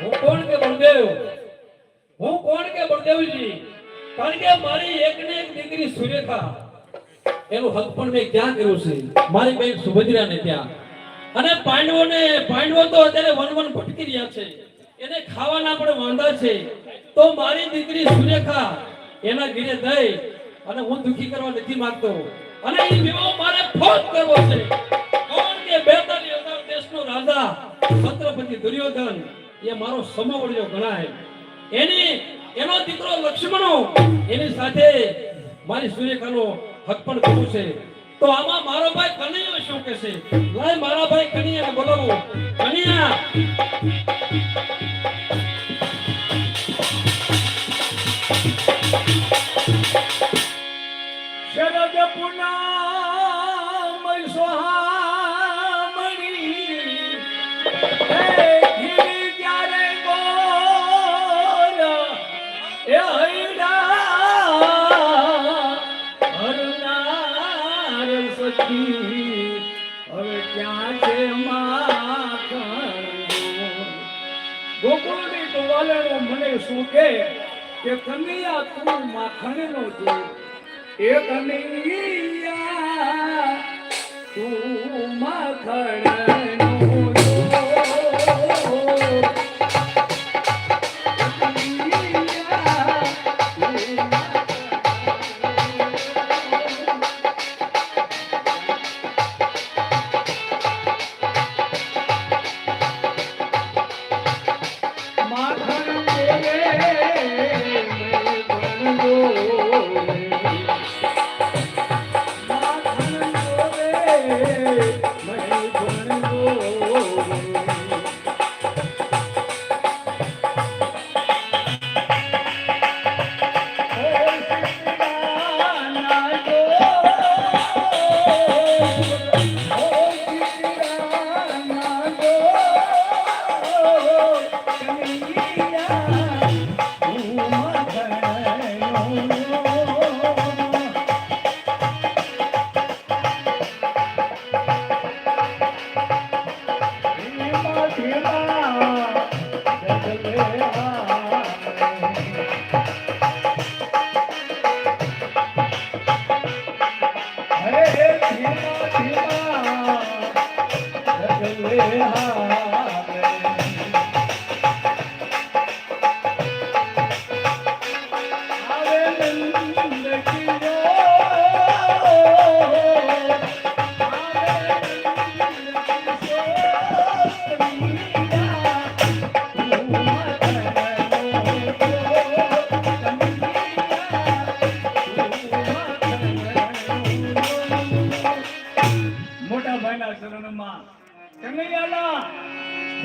કોણ કે બળદેવ? હું કોણ કે બળદેવજી? કારણ કે મારી એક ને એક દીકરી સુરેખા, એનું હક પણ મેં ક્યાં કર્યું છે? મારી બેન સુભદ્રાને ત્યાં. અને પાંડવોને, પાંડવો તો અત્યારે વન વન ભટકી રહ્યા છે. એને ખાવાના પણ વાંધા છે. તો મારી દીકરી સુરેખા એના ઘરે દઈ અને હું દુખી કરવા નથી માંગતો. અને એ વિવાહ મારે ફોજ કરવો છે. કોણ કે બેતાલી હજાર દેશનો રાજા છત્રપતિ દુર્યોધન? એ મારો સમવડિયો ગણાય. એને, એનો દીકરો લક્ષ્મણો, એની સાથે મારી સૂર્યકાનો હક પણ કર્યું છે. તો આમાં મારો ભાઈ કનૈયો શું કહેશે? લાય મારા ભાઈ કનૈયાને બોલાવો. કનૈયા! શરદ પૂનમ સખી હવે ક્યાં છે ગોકુળની ટુવાલેનો મને શું કે? કનૈયા તું માખણનો છે. એ કનૈયા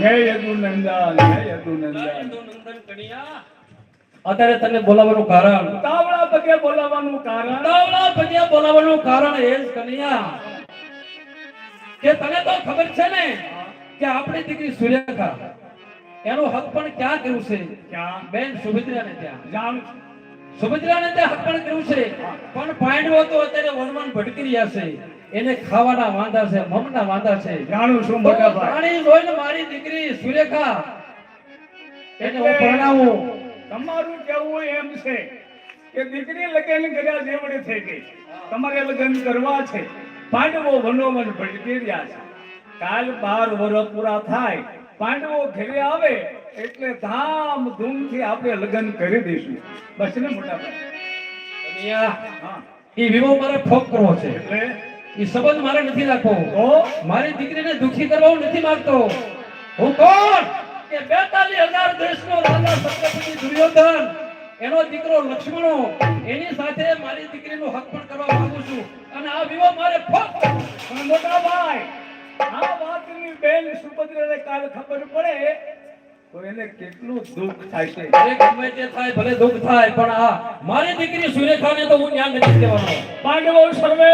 યદુનંદન યદુનંદન અત્યારે તને બોલાવવાનું કારણ? તાવડા પગે બોલાવવાનું કારણ? બોલાવવાનું એ જ કનૈયા. કે તને તો ખબર છે ને કે આપણી દીકરી સુરેખા એનો હક પણ ક્યાં કર્યું છે? ક્યાં? બેન સુભદ્રાને ત્યાં. જાણ. સુભદ્રાને ત્યાં હક પણ કર્યું છે. પણ પાંડવો તો અત્યારે વનવન ભટકી રહ્યા છે. એને ખાવાના વાંધા છે મમના વાંધા છે. જાણું છું તો મોટા ભાઈ. જાણી જોઈને મારી દીકરી સુરેખા એને હું પરણાવું. તમારું કેવું એમ છે કે દીકરી લગન કર્યા જેવડે થઈ ગઈ. તમારે લગ્ન કરવા છે. પાંડવો વનોવન ભટકી રહ્યા છે. કાલ બાર વર્ષ પૂરા થાય. પાંડવો ઘરે આવે એટલે ધામ ધૂમથી આપણે લગ્ન કરી દઈશું. બસ ને મોટા ભાઈ? એ વિવો મારે ફોક કરવો છે. એટલે ઈ સંબંધ મારે નથી રાખવો. મારી દીકરીને દુખી કરવા હું નથી માંગતો. હું કોણ? કે બેતાલીસ હજાર દેશનો રાજા છત્રપતિ દુર્યોધન. એનો દીકરો લક્ષ્મણો. એની સાથે મારી દીકરીનો હક પણ કરવા માંગુ છું. અને આ વિવાહ મારે મોટા ભાઈ. આ વાતની બેન સુભદ્રાને કાલ ખબર પડે તો એને કેટલું દુઃખ થાય છે. એ ગમે તે થાય ભલે દુઃખ થાય પણ આ મારી દીકરી સુરેખાને તો હું ન્યાય નથી દેવાનો. પાંડવો સર્વે!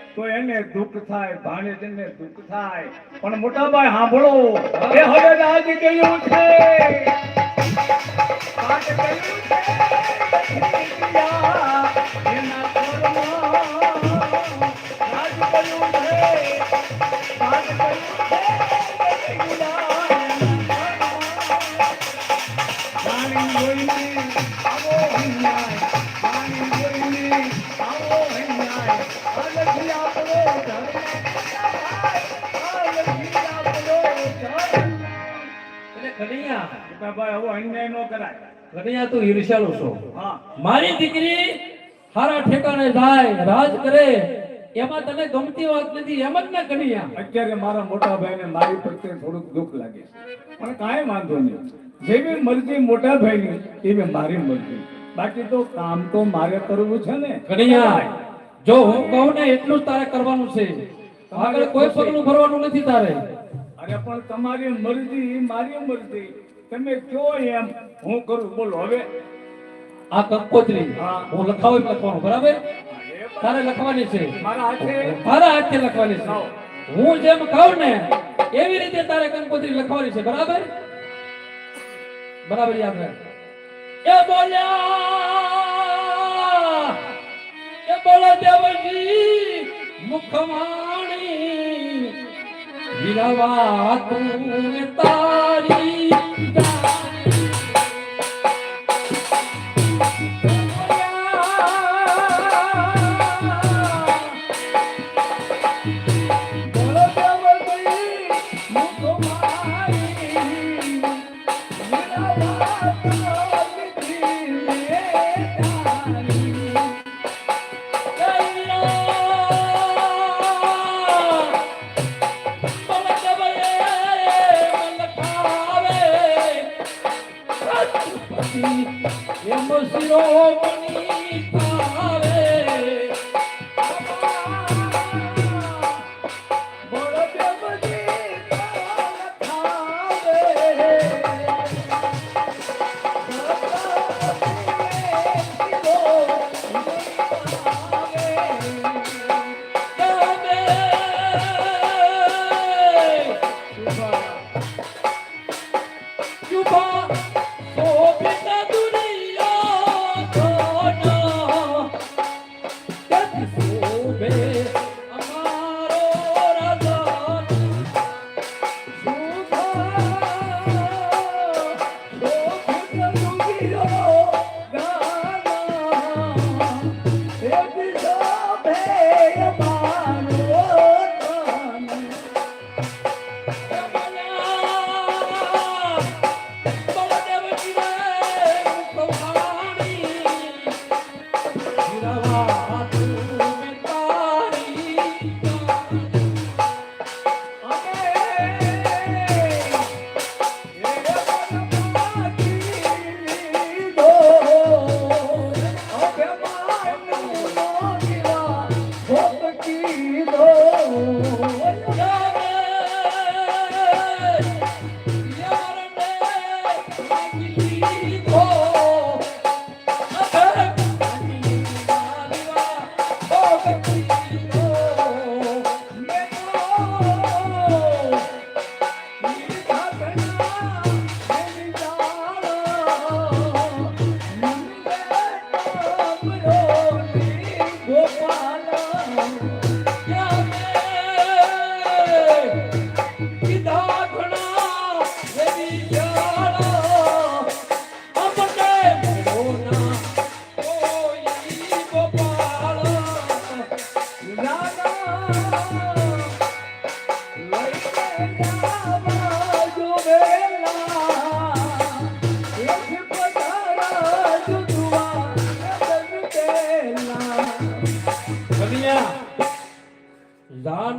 તો એને દુઃખ થાય, ભાણેજને દુઃખ થાય. પણ મોટાભાઈ, સાંભળો. એ હવે રાજી ગયું છે. રાજ અન્યાય ન કરાય. તું ઈર્ષ્યાળુ છો. મારી દીકરી હારા ઠેકાણે જાય રાજ કરે એમાં તને ગમતી વાત નથી એમ જ ના કનૈયા? અત્યારે મારા મોટા ભાઈને મારી પ્રત્યે થોડુંક દુઃખ લાગે પણ કાંઈ વાંધો નહીં. જેવી મરજી મોટા ભાઈની એવી મારી મરજી. બાકી તો કામ તો મારે કરવું છે ને. ઘણીયા જો હું કહું ને એટલું જ તારે કરવાનું છે. આગળ કોઈ પગલું ભરવાનું નથી તારે. અરે પણ તમારી મરજી મારી મરજી. તમે કયો એમ? હું કરું બોલો હવે. આ કંકોત્રી હું. લખાવું લખવાનું બરાબર? તારે લખવાની છે. મારા હાથે? લખવાની છે. હું જેમ કહું ને એવી રીતે તારે કંકોત્રી લખવાની છે બરાબર? બરાબર યાદ રાખ. એ બોલ્યા એ બોલો દેવજી મુખવાણી વિરવા તું તારી.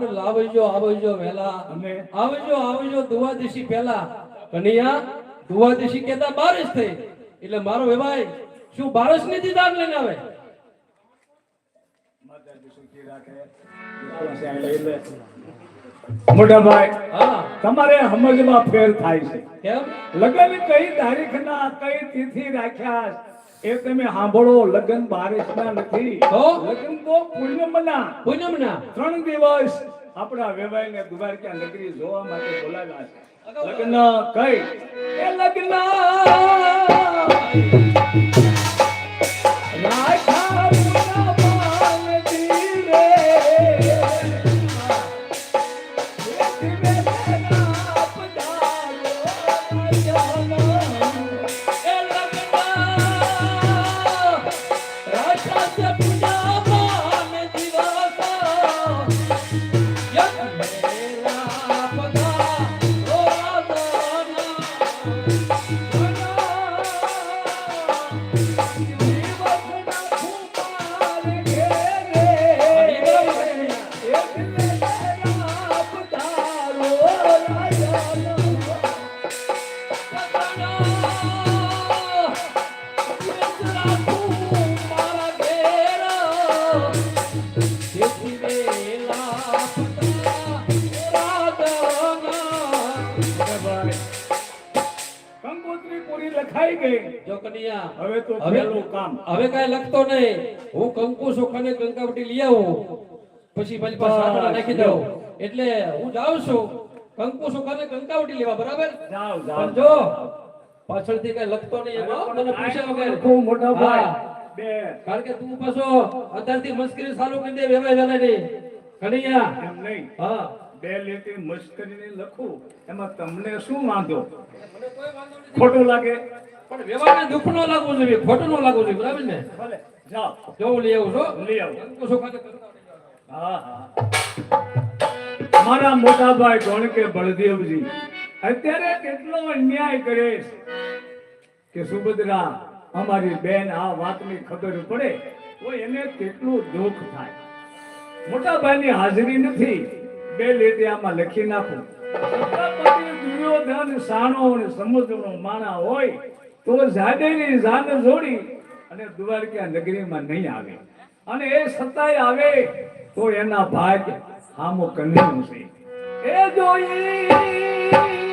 દાન લાવજો આવજો વેલા આવજો આવજો દુવા દેશી પહેલા. કનૈયા દુવા કેતા બારસ થઈ. એટલે મારો વેવાય શું બારસની દાન લઈને આવે? મોટા ભાઈ હા. તમારે સમજમાં ફેર થાય છે. કેમ? લગ્ન કઈ તારીખના કઈ તિથિ રાખ્યા? એ તમે સાંભળો લગ્ન બારિશના નથી. તો? લગ્ન તો પૂનમના. પૂનમના. ત્રણ દિવસ આપણા વેવાઈને દ્વારકા નગરી જોવા માટે બોલાવ્યા છે. લગ્ન કઈ? એ લગ્ન Yeah. કનૈયા. હવે તો હવે કામ. હવે કાંઈ લખતો નહીં. હું કંકુ સોખાને કંકાવટી લઈ આવું. પછી મારી પાસે સાંકળા નાખી દઉં. એટલે હું જાઉં છું. કંકુ સોખાને કંકાવટી લેવા બરાબર? જો પાછળથી કઈ લખતો નહીં એમાં મને પૂછ્યા વગર. ખૂબ મોટા ભાઈ. કારણ કે તું પાછો અત્યારથી મસ્કરી ચાલુ કરી દે વેવાય વેલા નહીં. કનૈયા. એમ નહીં. હા. બે લેતી મસ્ત કરીને લખું. એમાં તમને શું વાંધો? ખોટું લાગે? પણ વ્યવહારને દુઃખ નો લાગવું જોઈએ ખોટું નો લાગવું જોઈએ બરાબર ને? ભલે જાઓ. જો લઈ આવું છું લઈ આવું. કંકાવટી હા હા. મારા મોટા ભાઈ ધોણકે બળદેવજી અત્યારે કેટલો અન્યાય કરે છે? કે સુભદ્રા અમારી બેન આ વાતની ખબર પડે તો એને કેટલું દુઃખ થાય. મોટા ભાઈની હાજરી નથી. બે લીટી આમાં લખી નાખું. દુર્યોધન સાણો અને સમુદ્રનો માણા હોય તો જાડેરી જાન જોડી અને દ્વારકા નગરીમાં નહીં આવે. અને એ સતાય આવે તો એના ભાગ હામો કન્યા છે. એ જોઈ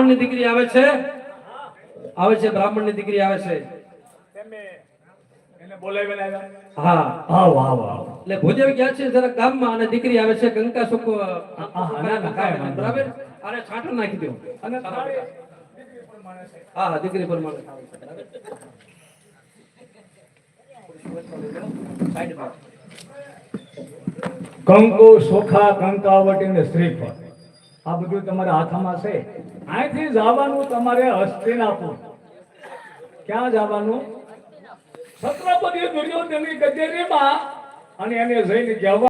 આ બ્રાહ્મણની દીકરી આવે છે? આવે છે બ્રાહ્મણની દીકરી આવે છે. તમે એને બોલાવીને આવ્યા. હા આવો આવો આવો. એટલે ભુદેવ ગયા છે જરા ગામમાં અને દીકરી આવે છે સુકો બરાબર? છાંટો નાખી દો. અને. હા હા દીકરી પ્રમાણે. કંકુ સોખા કંકાવટી ને શ્રીફળ. આ બધું તમારા હાથમાં છે. અહીંથી જવાનું તમારે હસ્તિનાપુર ક્યાં જવાનું? છત્રપતિ દુર્યોધનની કચેરીમાં અને એને જઈને કહેવા